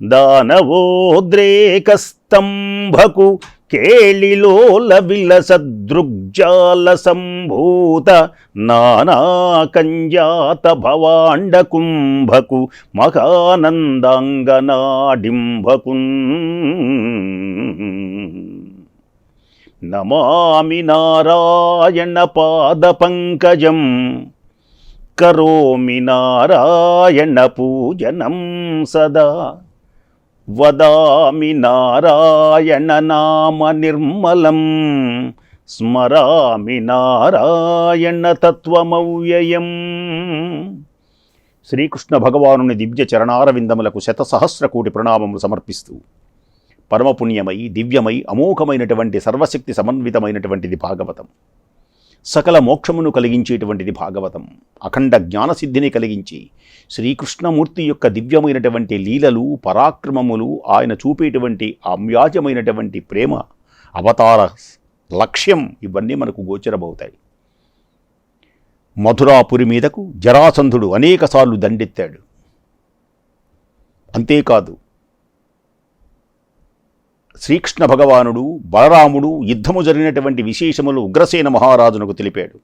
దానవోద్రేకస్తంభకు కేళిలోల విలసదృగ్జాల సంభూత నానాకంజాత భవాండకుంభకు మహానందాంగనాడింభకున్ నమామి నారాయణ పాద పంకజం కరోమి నారాయణ పూజనం సదా. వదామి నారాయణ నామ నిర్మలం. స్మరామి నారాయణ తత్వమవ్యయం. శ్రీకృష్ణ భగవానుని దివ్య చరణారవిందములకు శతసహస్ర కోటి ప్రణామములు సమర్పిస్తూ పరమపుణ్యమై దివ్యమై అమోఘమైనటువంటి సర్వశక్తి సమన్వితమైనటువంటిది భాగవతం. సకల మోక్షమును కలిగించేటువంటిది భాగవతం. అఖండ జ్ఞానసిద్ధిని కలిగించి శ్రీకృష్ణమూర్తి యొక్క దివ్యమైనటువంటి లీలలు పరాక్రమములు ఆయన చూపేటువంటి అమ్యాజమైనటువంటి ప్రేమ అవతార లక్ష్యం ఇవన్నీ మనకు గోచరమవుతాయి. మధురాపురి మీదకు జరాసంధుడు అనేకసార్లు దండెత్తాడు. అంతేకాదు శ్రీకృష్ణ భగవానుడు బలరాముడు యుద్ధము జరిగినటువంటి విశేషములు ఉగ్రసేన మహారాజునకు తెలిపాడు.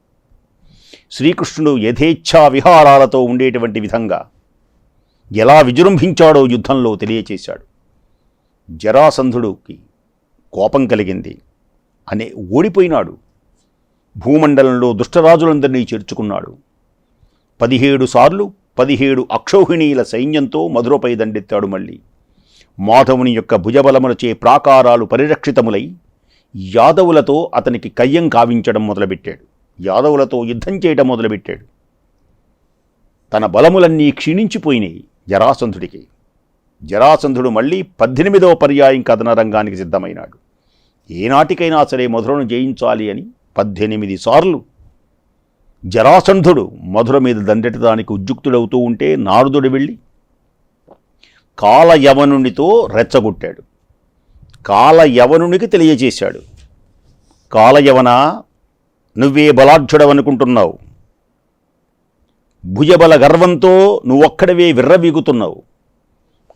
శ్రీకృష్ణుడు యథేచ్ఛా విహారాలతో ఉండేటువంటి విధంగా ఎలా విజృంభించాడో యుద్ధంలో తెలియచేశాడు. జరాసంధుడికి కోపం కలిగింది. అనే ఓడిపోయినాడు. భూమండలంలో దుష్టరాజులందరినీ చేర్చుకున్నాడు. పదిహేడు సార్లు పదిహేడు అక్షౌహిణీల సైన్యంతో మధురపై దండెత్తాడు మళ్ళీ. మాధవుని యొక్క భుజబలములచే ప్రాకారాలు పరిరక్షితములై యాదవులతో అతనికి కయ్యం కావించడం మొదలుపెట్టాడు. యాదవులతో యుద్ధం చేయడం మొదలుపెట్టాడు. తన బలములన్నీ క్షీణించిపోయినాయి జరాసంధుడికి. జరాసంధుడు మళ్ళీ పద్దెనిమిదవ పర్యాయం కథన రంగానికి సిద్ధమైనాడు. ఏనాటికైనా సరే మధురను జయించాలి అని పద్దెనిమిది సార్లు జరాసంధుడు మధుర మీద దండెట్టడానికి ఉద్యుక్తుడవుతూ ఉంటే నారదుడు వెళ్ళి కాలయవనునితో రెచ్చగొట్టాడు. కాలయవనునికి తెలియజేశాడు. కాలయవన నువ్వే బలాఢ్యుడవనుకుంటున్నావు. భుజబల గర్వంతో నువ్వొక్కడవే విర్రవీగుతున్నావు.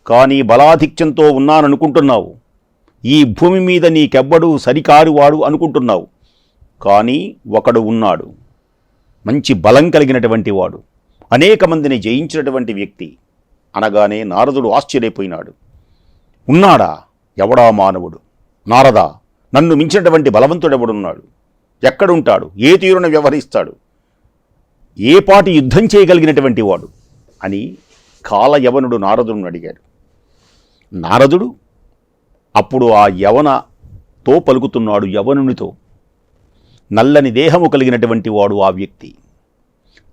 కానీ బలాధిక్యంతో ఉన్నాననుకుంటున్నావు. ఈ భూమి మీద నీకెవ్వడు సరికారువాడు అనుకుంటున్నావు. కానీ ఒకడు ఉన్నాడు. మంచి బలం కలిగినటువంటి వాడు. అనేక మందిని జయించినటువంటి వ్యక్తి. అనగానే నారదుడు ఆశ్చర్యపోయినాడు. ఉన్నాడా? ఎవడా మానవుడు? నారదా నన్ను మించినటువంటి బలవంతుడెవడున్నాడు? ఎక్కడుంటాడు? ఏ తీరున వ్యవహరిస్తాడు? ఏ పాటి యుద్ధం చేయగలిగినటువంటి వాడు? అని కాలయవనుడు నారదుడిని అడిగాడు. నారదుడు అప్పుడు ఆ యవనతో పలుకుతున్నాడు యవనునితో. నల్లని దేహము కలిగినటువంటి వాడు ఆ వ్యక్తి.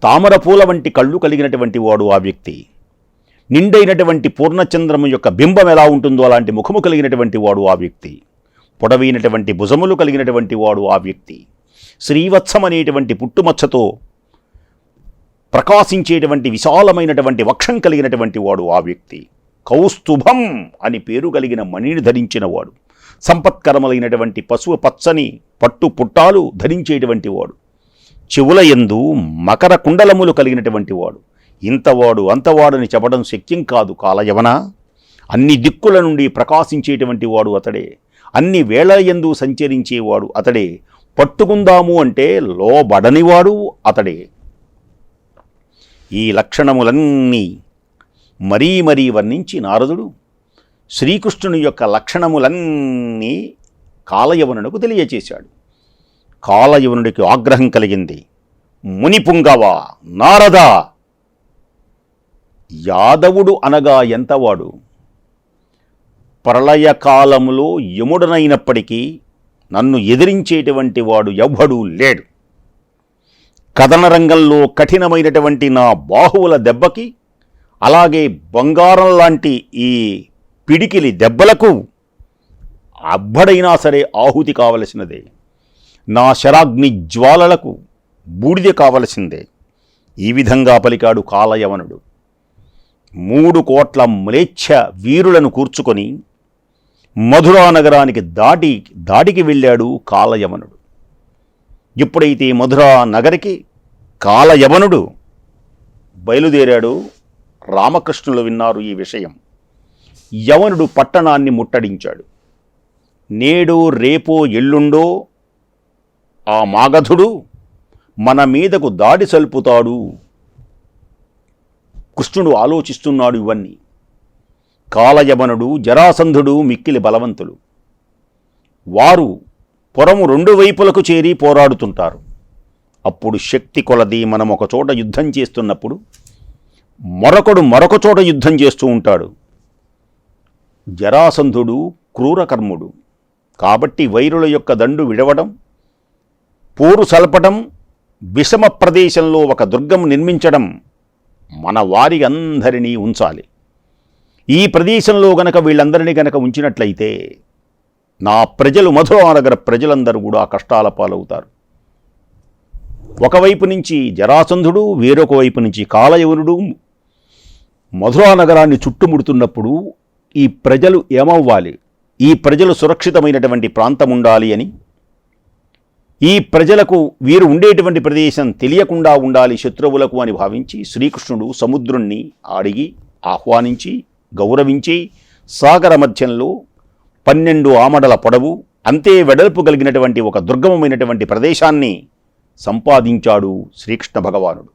తామర పూల వంటి కళ్ళు కలిగినటువంటి వాడు ఆ వ్యక్తి. నిండైనటువంటి పూర్ణచంద్రము యొక్క బింబం ఎలా ఉంటుందో అలాంటి ముఖము కలిగినటువంటి వాడు ఆ వ్యక్తి. పొడవైనటువంటి భుజములు కలిగినటువంటి వాడు ఆ వ్యక్తి. శ్రీవత్సం అనేటువంటి పుట్టుమచ్చతో ప్రకాశించేటువంటి విశాలమైనటువంటి వక్షం కలిగినటువంటి వాడు ఆ వ్యక్తి. కౌస్తుభం అని పేరు కలిగిన మణిని ధరించినవాడు సంపత్కరములైనటువంటి పశువు పచ్చని పట్టు పుట్టాలు ధరించేటువంటి వాడు. చెవుల ఎందు మకర కుండలములు కలిగినటువంటి వాడు. ఇంతవాడు అంతవాడని చెప్పడం శక్యం కాదు కాలయవన. అన్ని దిక్కుల నుండి ప్రకాశించేటువంటి వాడు అతడే. అన్ని వేళ ఎందు సంచరించేవాడు అతడే. పట్టుకుందాము అంటే లోబడనివాడు అతడే. ఈ లక్షణములన్నీ మరీ మరీ వర్ణించి నారదుడు శ్రీకృష్ణుని యొక్క లక్షణములన్నీ కాలయవనునకు తెలియచేశాడు. కాలయవనుడికి ఆగ్రహం కలిగింది. మునిపుంగవ నారద యాదవుడు అనగా ఎంతవాడు? ప్రళయకాలములో యముడనైనప్పటికీ నన్ను ఎదిరించేటువంటి వాడు ఎవ్వడూ లేడు. కథన రంగంలో కఠినమైనటువంటి నా బాహువుల దెబ్బకి అలాగే బంగారం లాంటి ఈ పిడికిలి దెబ్బలకు అబ్బడైనా సరే ఆహుతి కావలసినదే. నా శరాగ్ని జ్వాలలకు బూడిద కావలసిందే. ఈ విధంగా పలికాడు కాలయవనుడు. మూడు కోట్ల మ్లేచ్ఛ వీరులను కూర్చుకొని మధురా నగరానికి దాటి దాటికి వెళ్ళాడు కాలయవనుడు. ఎప్పుడైతే మధురా నగరికి కాలయవనుడు బయలుదేరాడు రామకృష్ణులు విన్నారు ఈ విషయం. యవనుడు పట్టణాన్ని ముట్టడించాడు. నేడు రేపో ఎల్లుండో ఆ మాగధుడు మన మీదకు దాడి సల్పుతాడు. కృష్ణుడు ఆలోచిస్తున్నాడు ఇవన్నీ. కాలయవనుడు జరాసంధుడు మిక్కిలి బలవంతులు. వారు పొరము రెండు వైపులకు చేరి పోరాడుతుంటారు. అప్పుడు శక్తి కొలది మనం ఒకచోట యుద్ధం చేస్తున్నప్పుడు మరొకడు మరొక చోట యుద్ధం చేస్తూ ఉంటాడు. జరాసంధుడు క్రూరకర్ముడు. కాబట్టి వైరుల యొక్క దండు విడవడం పోరు సల్పడం విషమ ప్రదేశంలో ఒక దుర్గం నిర్మించడం మన వారి అందరినీ ఉంచాలి. ఈ ప్రదేశంలో గనక వీళ్ళందరినీ గనక ఉంచినట్లయితే నా ప్రజలు మధురానగర ప్రజలందరూ కూడా కష్టాల పాలవుతారు. ఒకవైపు నుంచి జరాసంధుడు వేరొక వైపు నుంచి కాలయవనుడు మధురా నగరాన్ని చుట్టుముడుతున్నప్పుడు ఈ ప్రజలు ఏమవ్వాలి? ఈ ప్రజలు సురక్షితమైనటువంటి ప్రాంతం ఉండాలి అని ఈ ప్రజలకు వీరు ఉండేటువంటి ప్రదేశం తెలియకుండా ఉండాలి శత్రువులకు అని భావించి శ్రీకృష్ణుడు సముద్రుణ్ణి అడిగి ఆహ్వానించి గౌరవించి సాగర మధ్యంలో పన్నెండు ఆమడల పొడవు అంతే వెడల్పు కలిగినటువంటి ఒక దుర్గమమైనటువంటి ప్రదేశాన్ని సంపాదించాడు శ్రీకృష్ణ భగవానుడు.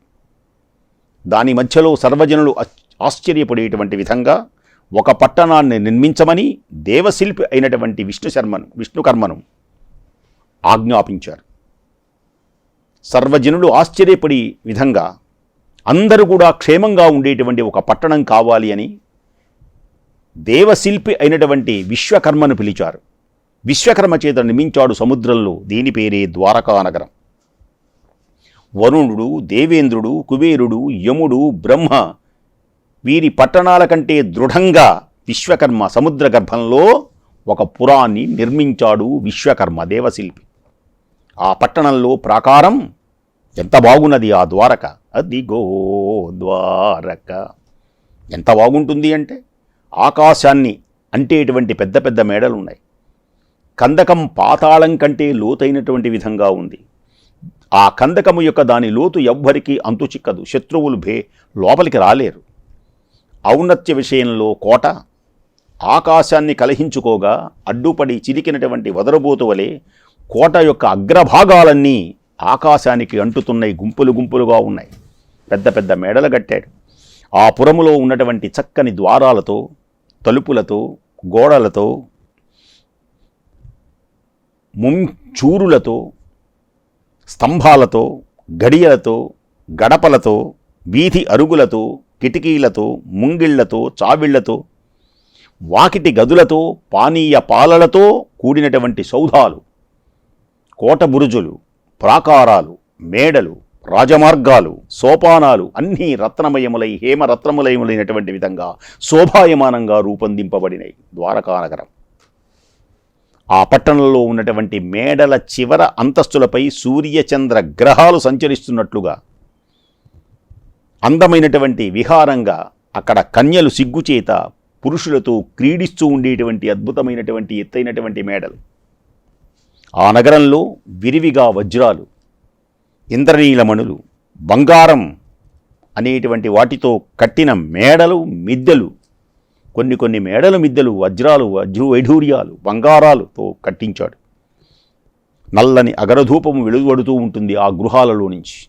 దాని మధ్యలో సర్వజనులు ఆశ్చర్యపడేటువంటి విధంగా ఒక పట్టణాన్ని నిర్మించమని దేవశిల్పి అయినటువంటి విష్ణు శర్మను విష్ణుకర్మను ఆజ్ఞాపించారు. సర్వజనులు ఆశ్చర్యపడి విధంగా అందరూ కూడా క్షేమంగా ఉండేటువంటి ఒక పట్టణం కావాలి అని దేవశిల్పి అయినటువంటి విశ్వకర్మను పిలిచారు. విశ్వకర్మ చేత నిర్మించాడు సముద్రంలో దీని పేరే ద్వారకా నగరం. వరుణుడు దేవేంద్రుడు కుబేరుడు యముడు బ్రహ్మ వీరి పట్టణాల కంటే దృఢంగా విశ్వకర్మ సముద్ర గర్భంలో ఒక పురాన్ని నిర్మించాడు విశ్వకర్మ దేవశిల్పి. ఆ పట్టణంలో ప్రాకారం ఎంత బాగున్నది ఆ ద్వారక? అదిగో ద్వారక. ఎంత బాగుంటుంది అంటే ఆకాశాన్ని అంటేటువంటి పెద్ద పెద్ద మేడలు ఉన్నాయి కందకం పాతాళం కంటే లోతైనటువంటి విధంగా ఉంది. ఆ కందకము యొక్క దాని లోతు ఎవ్వరికీ అంతు చిక్కదు. శత్రువులు భే లోపలికి రాలేరు. ఔన్నత్య విషయంలో కోట ఆకాశాన్ని కలహించుకోగా అడ్డుపడి చిరికినటువంటి వదరబోతు వలె కోట యొక్క అగ్రభాగాలన్నీ ఆకాశానికి అంటుతున్నాయి గుంపులు గుంపులుగా ఉన్నాయి. పెద్ద పెద్ద మేడలు కట్టాడు. ఆ పురములో ఉన్నటువంటి చక్కని ద్వారాలతో తలుపులతో గోడలతో ముంచూరులతో స్తంభాలతో గడియలతో గడపలతో వీధి అరుగులతో కిటికీలతో ముంగిళ్ళతో చావిళ్ళతో వాకిటి గదులతో పానీయ పాలలతో కూడినటువంటి సౌధాలు. కోట బురుజులు ప్రాకారాలు మేడలు రాజమార్గాలు సోపానాలు అన్నీ రత్నమయములై హేమరత్నములయములైనటువంటి విధంగా శోభాయమానంగా రూపొందింపబడినాయి ద్వారకానగరం ఆ పట్టణంలో ఉన్నటువంటి మేడల చివర అంతస్తులపై సూర్యచంద్ర గ్రహాలు సంచరిస్తున్నట్లుగా అందమైనటువంటి విహారంగా అక్కడ కన్యలు సిగ్గుచేత పురుషులతో క్రీడిస్తూ ఉండేటువంటి అద్భుతమైనటువంటి ఎత్తైనటువంటి మేడలు. ఆ నగరంలో విరివిగా వజ్రాలు ఇంద్రనీలమణులు బంగారం అనేటువంటి వాటితో కట్టిన మేడలు మిద్దెలు కొన్ని కొన్ని మేడలు మిద్దెలు వజ్రాలు వజ్రు వైఢూర్యాలు బంగారాలతో కట్టించాడు. నల్లని అగరధూపము వెలువడుతూ ఉంటుంది ఆ గృహాలలో నుంచి.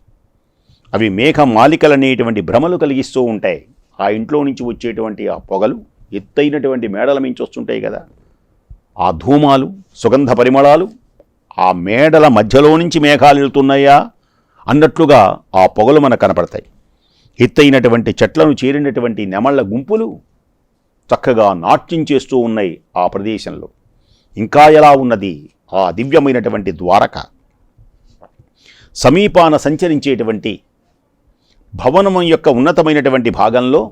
అవి మేఘ మాలికలనేటువంటి భ్రమలు కలిగిస్తూ ఉంటాయి. ఆ ఇంట్లో నుంచి వచ్చేటువంటి ఆ పొగలు ఎత్తైనటువంటి మేడల మించి వస్తుంటాయి కదా. ఆ ధూమాలు సుగంధ పరిమళాలు ఆ మేడల మధ్యలో నుంచి మేఘాలు వెళ్తున్నాయా? అన్నట్లుగా ఆ పొగలు మనకు కనపడతాయి. ఎత్తైనటువంటి చెట్లను చేరినటువంటి నెమళ్ళ గుంపులు చక్కగా నాట్యం చేస్తూ ఉన్నాయి ఆ ప్రదేశంలో. ఇంకా ఎలా ఉన్నది? ఆ దివ్యమైనటువంటి ద్వారక. సమీపాన సంచరించేటువంటి భవనం యొక్క ఉన్నతమైనటువంటి భాగంలో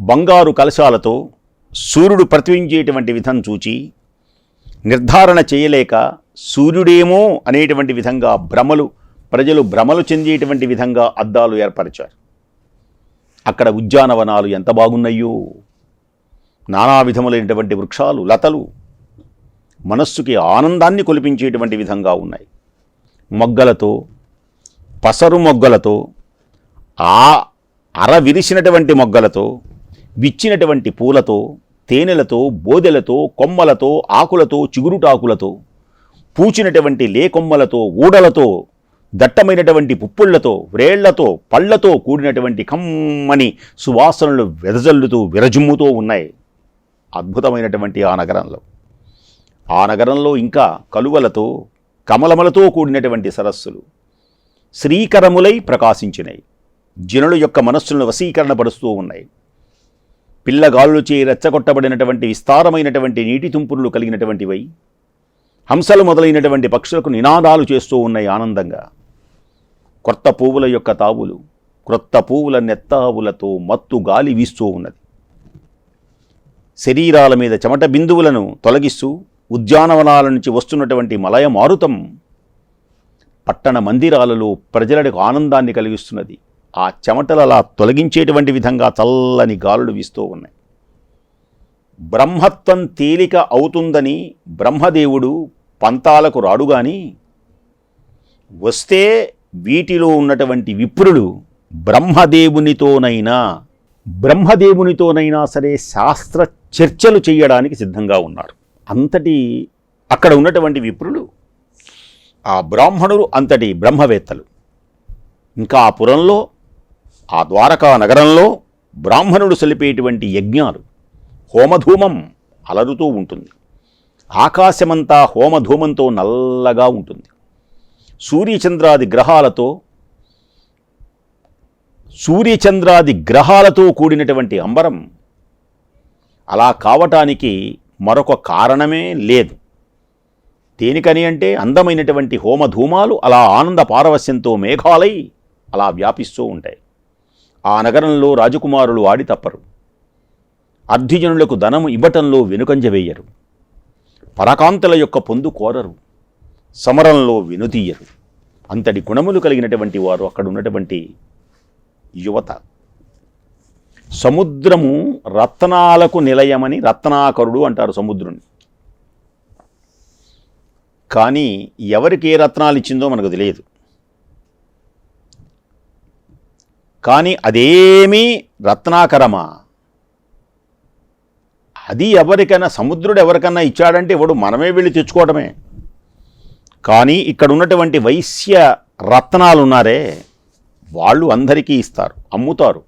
బంగారు కలశాలతో సూర్యుడు ప్రతిబింబించేటువంటి విధం చూచి నిర్ధారణ చేయలేక సూర్యుడేమో అనేటువంటి విధంగా భ్రమలు ప్రజలు భ్రమలు చెందేటువంటి విధంగా అద్దాలు ఏర్పరిచారు. అక్కడ ఉద్యానవనాలు ఎంత బాగున్నాయో నానా విధములైనటువంటి వృక్షాలు లతలు మనస్సుకి ఆనందాన్ని కొలిపించేటువంటి విధంగా ఉన్నాయి. మొగ్గలతో పసరు మొగ్గలతో ఆ అర విరిసినటువంటి మొగ్గలతో విచ్చినటువంటి పూలతో తేనెలతో బోదెలతో కొమ్మలతో ఆకులతో చిగురుటాకులతో పూచినటువంటి లేకొమ్మలతో ఊడలతో దట్టమైనటువంటి పుప్పుళ్ళతో వ్రేళ్ళతో పళ్ళతో కూడినటువంటి కమ్మని సువాసనలు వెదజల్లుతూ విరజుమ్ముతూ ఉన్నాయి అద్భుతమైనటువంటి ఆ నగరంలో. ఆ నగరంలో ఇంకా కలువలతో కమలములతో కూడినటువంటి సరస్సులు శ్రీకరములై ప్రకాశించినాయి. జనుల యొక్క మనస్సులను వశీకరణపరుస్తూ ఉన్నాయి. పిల్లగాళ్ళుచే రెచ్చగొట్టబడినటువంటి విస్తారమైనటువంటి నీటి తుంపురులు కలిగినటువంటివై హంసలు మొదలైనటువంటి పక్షులకు నినాదాలు చేస్తూ ఉన్నాయి ఆనందంగా. కొత్త పువ్వుల యొక్క తావులు క్రొత్త పువ్వుల నెత్తావులతో మత్తు గాలి వీస్తూ ఉన్నది. శరీరాల మీద చెమట బిందువులను తొలగిస్తూ ఉద్యానవనాల నుంచి వస్తున్నటువంటి మలయ మారుతం పట్టణ మందిరాలలో ప్రజలకు ఆనందాన్ని కలిగిస్తున్నది. ఆ చెమటలు అలా తొలగించేటువంటి విధంగా చల్లని గాలులు వీస్తూ ఉన్నాయి. బ్రహ్మత్వం తేలిక అవుతుందని బ్రహ్మదేవుడు పంతాలకు రాడుగాని వస్తే వీటిలో ఉన్నటువంటి విప్రులు బ్రహ్మదేవునితోనైనా బ్రహ్మదేవునితోనైనా సరే శాస్త్ర చర్చలు చేయడానికి సిద్ధంగా ఉన్నారు. అంతటి అక్కడ ఉన్నటువంటి విప్రులు ఆ బ్రాహ్మణులు అంతటి బ్రహ్మవేత్తలు. ఇంకా ఆ పురంలో ఆ ద్వారకా నగరంలో బ్రాహ్మణుడు సలిపేటువంటి యజ్ఞాలు హోమధూమం అలరుతూ ఉంటుంది. ఆకాశమంతా హోమధూమంతో నల్లగా ఉంటుంది. సూర్యచంద్రాది గ్రహాలతో సూర్యచంద్రాది గ్రహాలతో కూడినటువంటి అంబరం అలా కావటానికి మరొక కారణమే లేదు. దేనికని అంటే అందమైనటువంటి హోమధూమాలు అలా ఆనంద పారవస్యంతో మేఘాలై అలా వ్యాపిస్తూ ఉంటాయి. ఆ నగరంలో రాజకుమారులు ఆడి తప్పరు. అర్ధిజనులకు ధనము ఇవ్వటంలో వెనుకంజ వేయరు. పరకాంతల యొక్క పొందు కోరరు. సమరంలో వెనుతీయరు అంతటి గుణములు కలిగినటువంటి వారు అక్కడ ఉన్నటువంటి యువత. సముద్రము రత్నాలకు నిలయమని రత్నాకరుడు అంటారు సముద్రుని కానీ ఎవరికి ఏ రత్నాలు ఇచ్చిందో మనకు తెలియదు. కానీ అదేమీ రత్నాకరమా? అది ఎవరికైనా సముద్రుడు ఎవరికన్నా ఇచ్చాడంటే ఇవాడు మనమే వెళ్ళి తెచ్చుకోవటమే. కానీ ఇక్కడ ఉన్నటువంటి వైశ్య రత్నాలు ఉన్నారే వాళ్ళు అందరికీ ఇస్తారు అమ్ముతారు.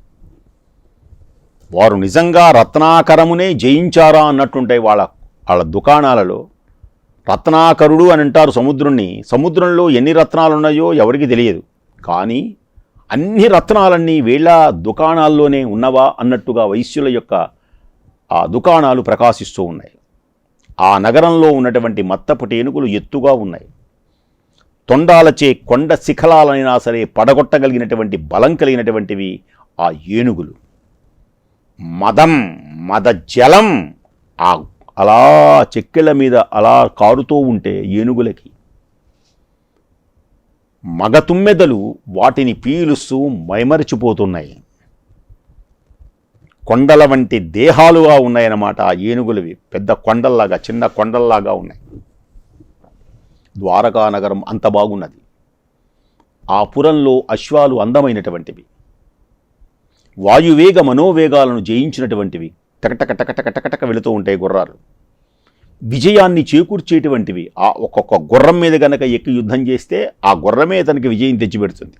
వారు నిజంగా రత్నాకరమునే జయించారా అన్నట్టుంటాయి వాళ్ళ వాళ్ళ దుకాణాలలో. రత్నాకరుడు అని అంటారు సముద్రుణ్ణి. సముద్రంలో ఎన్ని రత్నాలు ఉన్నాయో ఎవరికి తెలియదు. కానీ అన్ని రత్నాలన్నీ వీళ్ళ దుకాణాల్లోనే ఉన్నవా అన్నట్టుగా వైశ్యుల యొక్క ఆ దుకాణాలు ప్రకాశిస్తూ ఉన్నాయి. ఆ నగరంలో ఉన్నటువంటి మత్తపు టేనుగులు ఎత్తుగా ఉన్నాయి. తొండాలచే కొండ శిఖలాలైనా సరే పడగొట్టగలిగినటువంటి బలం కలిగినటువంటివి ఆ ఏనుగులు. మదం మద జలం ఆ అలా చెక్కెళ్ళ మీద అలా కారుతూ ఉంటే ఏనుగులకి. మగ తుమ్మెదలు వాటిని పీలుస్తూ మైమరిచిపోతున్నాయి. కొండల వంటి దేహాలుగా ఉన్నాయన్నమాట ఆ ఏనుగులవి. పెద్ద కొండల్లాగా చిన్న కొండల్లాగా ఉన్నాయి. ద్వారకా నగరం అంత బాగున్నది. ఆ పురంలో అశ్వాలు అందమైనటువంటివి. వాయువేగ మనోవేగాలను జయించినటువంటివి. టకటక టకటక టకటక వెళుతూ ఉంటాయి గుర్రాలు. విజయాన్ని చేకూర్చేటువంటివి. ఆ ఒక్కొక్క గుర్రం మీద గనక ఎక్కి యుద్ధం చేస్తే ఆ గుర్రమే తనకి విజయం తెచ్చిపెడుతుంది.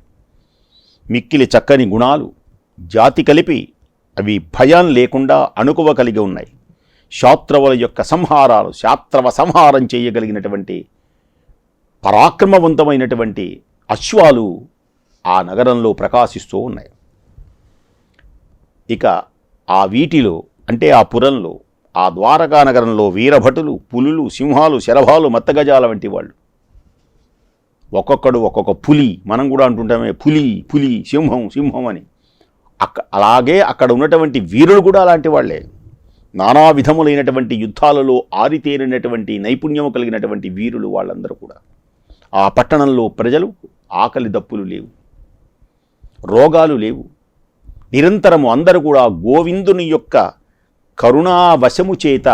మిక్కిలి చక్కని గుణాలు. జాతి కలిపి అవి భయం లేకుండా అణుకువ కలిగి ఉన్నాయి. శాత్రవుల యొక్క సంహారాలు శాత్రవ సంహారం చేయగలిగినటువంటి పరాక్రమవంతమైనటువంటి అశ్వాలు ఆ నగరంలో ప్రకాశిస్తూ ఉన్నాయి. ఇక ఆ వీటిలో అంటే ఆ పురంలో ఆ ద్వారకా నగరంలో వీరభటులు పులులు సింహాలు శరభాలు మత్తగజాల వంటి వాళ్ళు. ఒక్కొక్కడు ఒక్కొక్క పులి మనం కూడా అంటుంటామే పులి పులి సింహం సింహం అని. అక్క అలాగే అక్కడ ఉన్నటువంటి వీరులు కూడా అలాంటి వాళ్ళే. నానా విధములైనటువంటి యుద్ధాలలో ఆరితేరినటువంటి నైపుణ్యము కలిగినటువంటి వీరులు వాళ్ళందరూ కూడా. ఆ పట్టణంలో ప్రజలు ఆకలి దప్పులు లేవు. రోగాలు లేవు. నిరంతరము అందరూ కూడా గోవిందుని యొక్క కరుణావశము చేత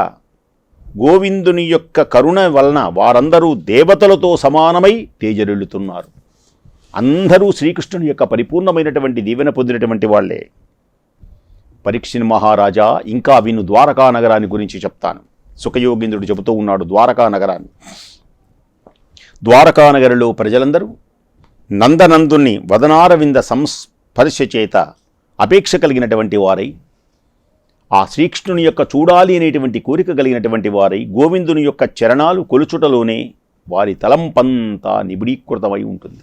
గోవిందుని యొక్క కరుణ వలన వారందరూ దేవతలతో సమానమై తేజరిల్లుతున్నారు. అందరూ శ్రీకృష్ణుని యొక్క పరిపూర్ణమైనటువంటి దీవెన పొందినటువంటి వాళ్ళే. పరీక్షిన్ మహారాజా ఇంకా విను ద్వారకా నగరాన్ని గురించి చెప్తాను. సుఖయోగేంద్రుడు చెబుతూ ఉన్నాడు ద్వారకా నగరాన్ని. ద్వారకా నగరంలో ప్రజలందరూ నందనందుని వదనారవింద సంస్పర్శ చేత అపేక్ష కలిగినటువంటి వారై ఆ శ్రీకృష్ణుని యొక్క చూడాలి అనేటువంటి కోరిక కలిగినటువంటి వారై గోవిందుని యొక్క చరణాలు కొలుచుటలోనే వారి తలంపంతా నిబిడీకృతమై ఉంటుంది.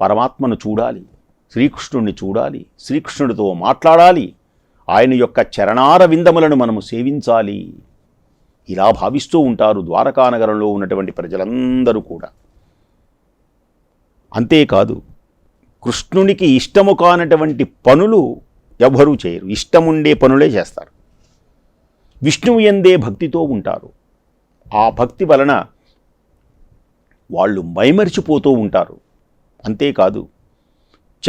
పరమాత్మను చూడాలి శ్రీకృష్ణుడిని చూడాలి శ్రీకృష్ణుడితో మాట్లాడాలి ఆయన యొక్క చరణార విందములను మనము సేవించాలి. ఇలా భావిస్తూ ఉంటారు ద్వారకానగరంలో ఉన్నటువంటి ప్రజలందరూ కూడా. అంతేకాదు కృష్ణునికి ఇష్టము కానటువంటి పనులు ఎవరూ చేయరు. ఇష్టముండే పనులే చేస్తారు. విష్ణువు ఎందే భక్తితో ఉంటారు. ఆ భక్తి వలన వాళ్ళు మైమరిచిపోతూ ఉంటారు. అంతేకాదు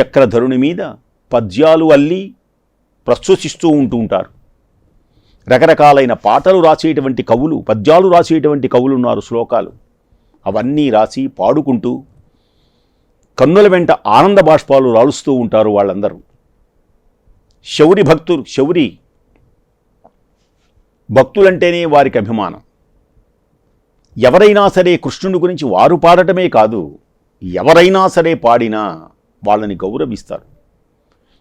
చక్రధరుని మీద పద్యాలు అల్లి ప్రస్తుతిస్తూ ఉంటూ ఉంటారు. రకరకాలైన పాటలు రాసేటువంటి కవులు పద్యాలు రాసేటువంటి కవులు ఉన్నారు శ్లోకాలు. అవన్నీ రాసి పాడుకుంటూ కన్నుల వెంట ఆనంద బాష్పాలు రాలుస్తూ ఉంటారు వాళ్ళందరూ. శౌరి భక్తులు శౌరి భక్తులంటేనే వారికి అభిమానం. ఎవరైనా సరే కృష్ణుడి గురించి వారు పాడటమే కాదు ఎవరైనా సరే పాడినా వాళ్ళని గౌరవిస్తారు.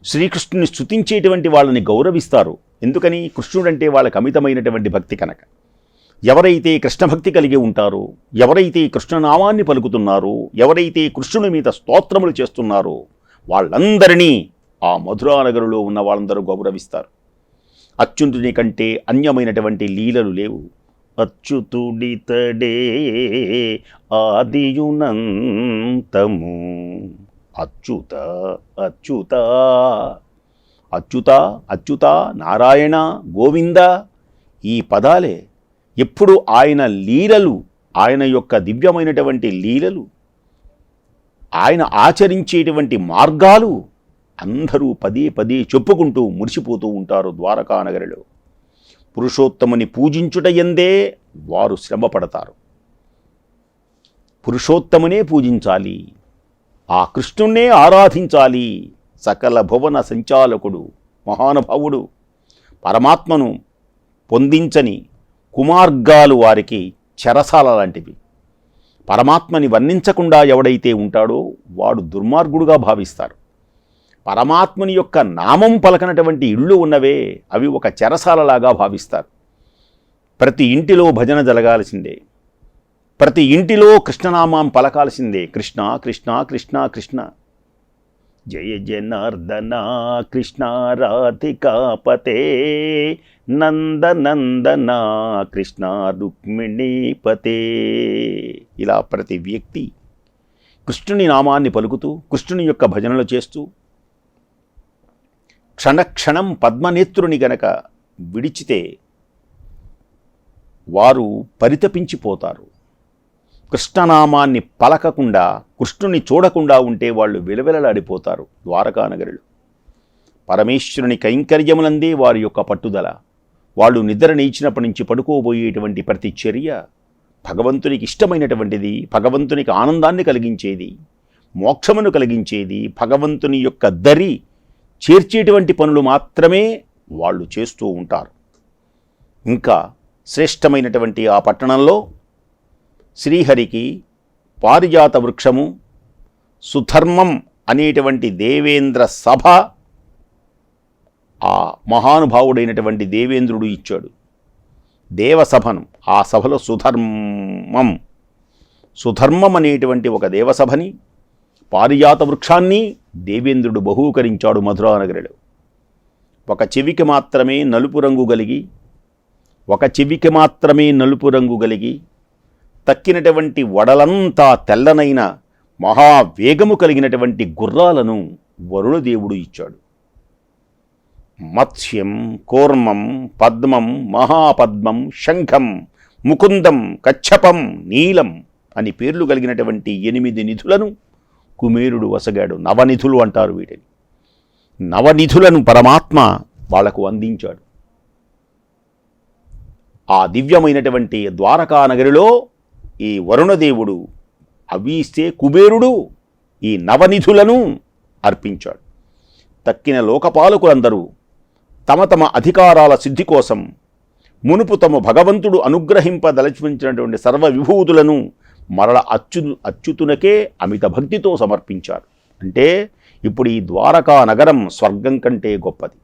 శ్రీకృష్ణుని స్థుతించేటువంటి వాళ్ళని గౌరవిస్తారు. ఎందుకని? కృష్ణుడంటే వాళ్ళకి అమితమైనటువంటి భక్తి కనుక. ఎవరైతే కృష్ణభక్తి కలిగి ఉంటారో ఎవరైతే కృష్ణనామాన్ని పలుకుతున్నారో ఎవరైతే కృష్ణుని మీద స్తోత్రములు చేస్తున్నారో వాళ్ళందరినీ ఆ మధురానగరులో ఉన్న వాళ్ళందరూ గౌరవిస్తారు. అచ్యుతుని కంటే అన్యమైనటువంటి లీలలు లేవు. అచ్యుతుడితడే ఆదియునంతము. అచ్యుత అచ్యుత అచ్యుత అచ్యుత నారాయణ గోవింద ఈ పదాలే ఎప్పుడు ఆయన లీలలు ఆయన యొక్క దివ్యమైనటువంటి లీలలు ఆయన ఆచరించేటువంటి మార్గాలు అందరూ పదే పదే చెప్పుకుంటూ మురిసిపోతూ ఉంటారు ద్వారకానగరిలో పురుషోత్తముని పూజించుట ఎందే వారు శ్రమపడతారు. పురుషోత్తమునే పూజించాలి ఆ కృష్ణుణ్ణే ఆరాధించాలి సకల భువన సంచాలకుడు మహానుభావుడు పరమాత్మను పొందించని కుమార్గాలు వారికి చెరసాల లాంటివి. పరమాత్మని వర్ణించకుండా ఎవడైతే ఉంటాడో వాడు దుర్మార్గుడుగా భావిస్తారు. పరమాత్మని యొక్క నామం పలకనటువంటి ఇళ్ళు ఉన్నవే అవి ఒక చెరసాలలాగా భావిస్తారు. ప్రతి ఇంటిలో భజన జరగాల్సిందే. ప్రతి ఇంటిలో కృష్ణనామం పలకాల్సిందే. కృష్ణ కృష్ణ కృష్ణ కృష్ణ. జయ జనార్దన కృష్ణ రాధికాపతే నందనందన కృష్ణ రుక్మిణీపతే ఇలా ప్రతి వ్యక్తి కృష్ణుని నామాన్ని పలుకుతూ కృష్ణుని యొక్క భజనలు చేస్తూ క్షణక్షణం పద్మనేత్రుని గనక విడిచితే వారు పరితపించిపోతారు. కృష్ణనామాన్ని పలకకుండా కృష్ణుని చూడకుండా ఉంటే వాళ్ళు విలవిలలాడిపోతారు ద్వారకానగరులు. పరమేశ్వరుని కైంకర్యములందే వారి యొక్క పట్టుదల. వాళ్ళు నిద్ర నీచినప్పటి నుంచి పడుకోబోయేటువంటి ప్రతి చర్య భగవంతునికి ఇష్టమైనటువంటిది భగవంతునికి ఆనందాన్ని కలిగించేది మోక్షమును కలిగించేది భగవంతుని యొక్క దరి చేర్చేటువంటి పనులు మాత్రమే వాళ్ళు చేస్తూ ఉంటారు. ఇంకా శ్రేష్టమైనటువంటి ఆ పట్టణంలో శ్రీహరికి పారిజాత వృక్షము సుధర్మం అనేటువంటి దేవేంద్ర సభ ఆ మహానుభావుడైనటువంటి దేవేంద్రుడు ఇచ్చాడు. దేవసభను ఆ సభలో సుధర్మం. సుధర్మం అనేటువంటి ఒక దేవసభని పారిజాత వృక్షాన్ని దేవేంద్రుడు బహూకరించాడు మధురానగరిలో. ఒక చెవికి మాత్రమే నలుపు రంగు కలిగి ఒక చెవికి మాత్రమే నలుపు రంగు కలిగి తక్కినటువంటి వడలంతా తెల్లనైన మహావేగము కలిగినటువంటి గుర్రాలను వరుణదేవుడు ఇచ్చాడు. మత్స్యం కూర్మం పద్మం మహాపద్మం శంఖం ముకుందం కచ్చపం నీలం అని పేర్లు కలిగినటువంటి ఎనిమిది నిధులను కుమేరుడు వసగాడు. నవనిధులు అంటారు వీటిని. నవనిధులను పరమాత్మ వాళ్ళకు అందించాడు. ఆ దివ్యమైనటువంటి ద్వారకా నగరిలో ఈ వరుణదేవుడు అవి కుబేరుడు ఈ నవనిధులను అర్పించాడు. తక్కిన లోకపాలకులందరూ తమ తమ అధికారాల సిద్ధి కోసం మునుపు తమ భగవంతుడు అనుగ్రహింపదలచించినటువంటి సర్వ విభూతులను మరల అచ్చు అచ్యుతునకే అమిత భక్తితో సమర్పించారు. అంటే ఇప్పుడు ఈ ద్వారకా నగరం స్వర్గం కంటే గొప్పది.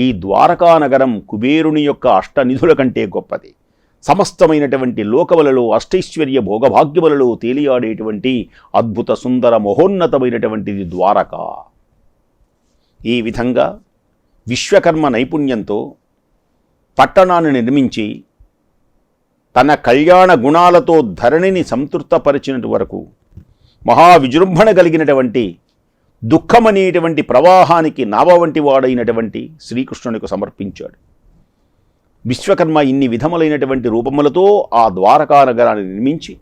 ఈ ద్వారకా నగరం కుబేరుని యొక్క అష్టనిధుల కంటే గొప్పది. సమస్తమైనటువంటి లోకములలో అష్టైశ్వర్య భోగభాగ్యములలో తేలియాడేటువంటి అద్భుత సుందర మహోన్నతమైనటువంటిది ద్వారక. ఈ విధంగా విశ్వకర్మ నైపుణ్యంతో పట్టణాన్ని నిర్మించి తన కళ్యాణ గుణాలతో ధరణిని సంతృప్తపరిచినటు వరకు మహావిజృంభణ కలిగినటువంటి దుఃఖమనేటువంటి ప్రవాహానికి నావ వంటి వాడైనటువంటి శ్రీకృష్ణునికి సమర్పించాడు. విశ్వకర్మ ఇన్ని విధములైనటువంటి రూపములతో ఆ ద్వారకా నగరాన్ని నిర్మించి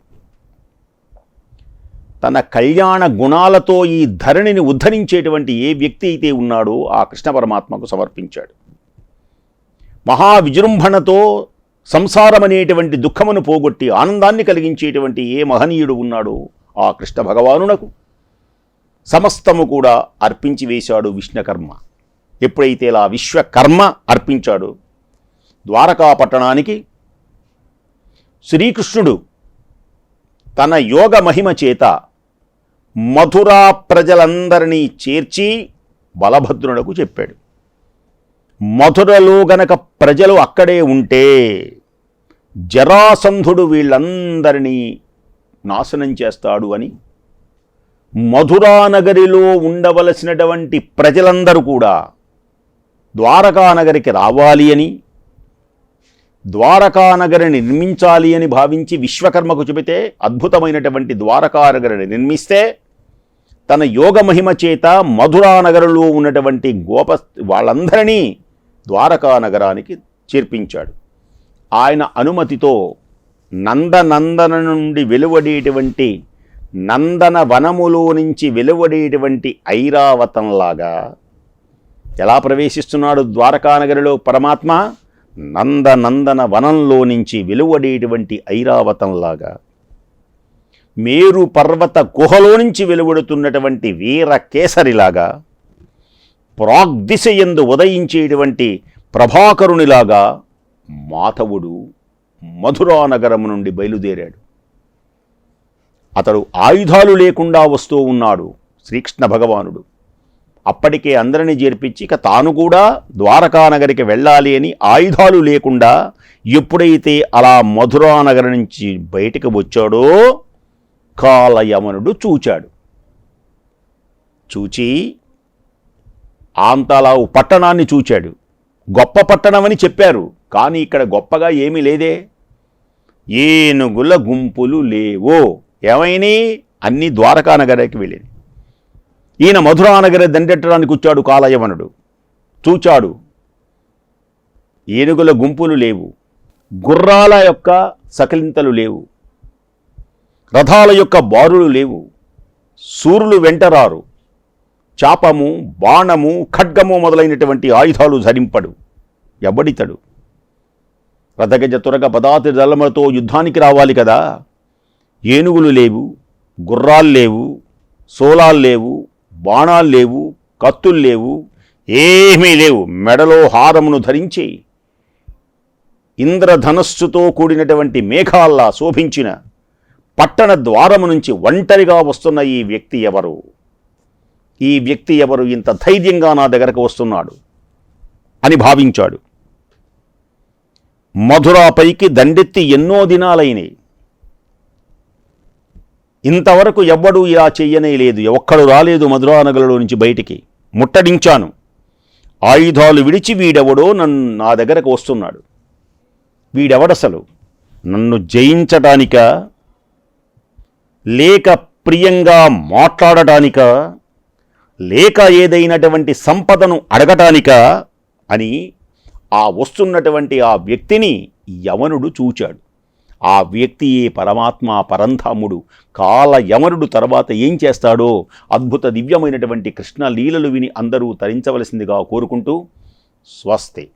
తన కళ్యాణ గుణాలతో ఈ ధరణిని ఉద్ధరించేటువంటి ఏ వ్యక్తి అయితే ఉన్నాడో ఆ కృష్ణ పరమాత్మకు సమర్పించాడు. మహా విజృంభణతో సంసారం అనేటువంటి దుఃఖమును పోగొట్టి ఆనందాన్ని కలిగించేటువంటి ఏ మహనీయుడు ఉన్నాడో ఆ కృష్ణ భగవానునకు. సమస్తము కూడా అర్పించి వేశాడు విష్ణుకర్మ. ఎప్పుడైతే ఇలా విశ్వకర్మ అర్పించాడు ద్వారకా పట్టణానికి శ్రీకృష్ణుడు తన యోగ మహిమ చేత మధురా ప్రజలందరినీ చేర్చి బలభద్రునకు చెప్పాడు. మధురలో గనక ప్రజలు అక్కడే ఉంటే జరాసంధుడు వీళ్ళందరినీ నాశనం చేస్తాడు అని మధురానగరిలో ఉండవలసినటువంటి ప్రజలందరూ కూడా ద్వారకా నగరికి రావాలి అని ద్వారకానగరిని నిర్మించాలి అని భావించి విశ్వకర్మకు చెబితే అద్భుతమైనటువంటి ద్వారకానగరిని నిర్మిస్తే తన యోగ మహిమ చేత మధురానగరులో ఉన్నటువంటి గోప వాళ్ళందరినీ ద్వారకా నగరానికి చేర్పించాడు. ఆయన అనుమతితో నందనందన నుండి వెలువడేటువంటి నందన వనములో నుంచి వెలువడేటువంటి ఐరావతంలాగా ఎలా ప్రవేశిస్తున్నాడు ద్వారకానగరిలో పరమాత్మ? నందనందన వనంలో నుంచి వెలువడేటువంటి ఐరావతంలాగా. మేరు పర్వత గుహలో నుంచి వెలువడుతున్నటువంటి వీర కేసరిలాగా. ప్రాగ్దిశ ఎందు ఉదయించేటువంటి ప్రభాకరునిలాగా మాధవుడు మధురానగరం నుండి బయలుదేరాడు. అతడు ఆయుధాలు లేకుండా వస్తూ ఉన్నాడు శ్రీకృష్ణ భగవానుడు. అప్పటికే అందరినీ చేర్పించి ఇక తాను కూడా ద్వారకానగరికి వెళ్ళాలి అని ఆయుధాలు లేకుండా ఎప్పుడైతే అలా మధురానగర్ నుంచి బయటకు వచ్చాడో కాలయమనుడు చూచాడు. చూచి ఆంతలావు పట్టణాన్ని చూచాడు. గొప్ప పట్టణమని చెప్పారు. కానీ ఇక్కడ గొప్పగా ఏమీ లేదే. ఏనుగుల గుంపులు లేవో. ఏమైనా? అన్నీ ద్వారకానగరికి వెళ్ళింది. ఈయన మధురా నగర దండెట్టడానికి వచ్చాడు కాలయవనుడు. చూచాడు. ఏనుగుల గుంపులు లేవు. గుర్రాల యొక్క సకలింతలు లేవు. రథాల యొక్క బారులు లేవు. సూర్యులు వెంటరారు చాపము బాణము ఖడ్గము మొదలైనటువంటి ఆయుధాలు ధరింపడు. ఎవడితడు రథగజ తురగ పదాతి దళములతో యుద్ధానికి రావాలి కదా. ఏనుగులు లేవు గుర్రాలు లేవు సోలాలు లేవు బాణాలు లేవు కత్తులు లేవు ఏమీ లేవు. మెడలో హారమును ధరించి ఇంద్రధనస్సుతో కూడినటువంటి మేఘాల్లా శోభించిన పట్టణ ద్వారము నుంచి ఒంటరిగా వస్తున్న ఈ వ్యక్తి ఎవరు? ఈ వ్యక్తి ఎవరు ఇంత ధైర్యంగా నా దగ్గరకు వస్తున్నాడు అని భావించాడు. మధురాపైకి దండెత్తి ఎన్నో దినాలైనవి ఇంతవరకు ఎవ్వడూ ఇలా చెయ్యనే లేదు. ఒక్కడు రాలేదు మధురానగరులో నుంచి బయటికి. ముట్టడించాను. ఆయుధాలు విడిచి వీడెవడో నన్ను నా దగ్గరకు వస్తున్నాడు. వీడెవడసలు? నన్ను జయించటానిక? లేక ప్రియంగా మాట్లాడటానిక? లేక ఏదైనటువంటి సంపదను అడగటానిక అని ఆ వస్తున్నటువంటి ఆ వ్యక్తిని యవనుడు చూచాడు. ఆ వ్యక్తియే పరమాత్మ పరంధాముడు కాల యమనుడు తర్వాత ఏం చేస్తాడో అద్భుత దివ్యమైనటువంటి కృష్ణ లీలలు విని అందరూ తరించవలసిందిగా కోరుకుంటూ స్వస్తి.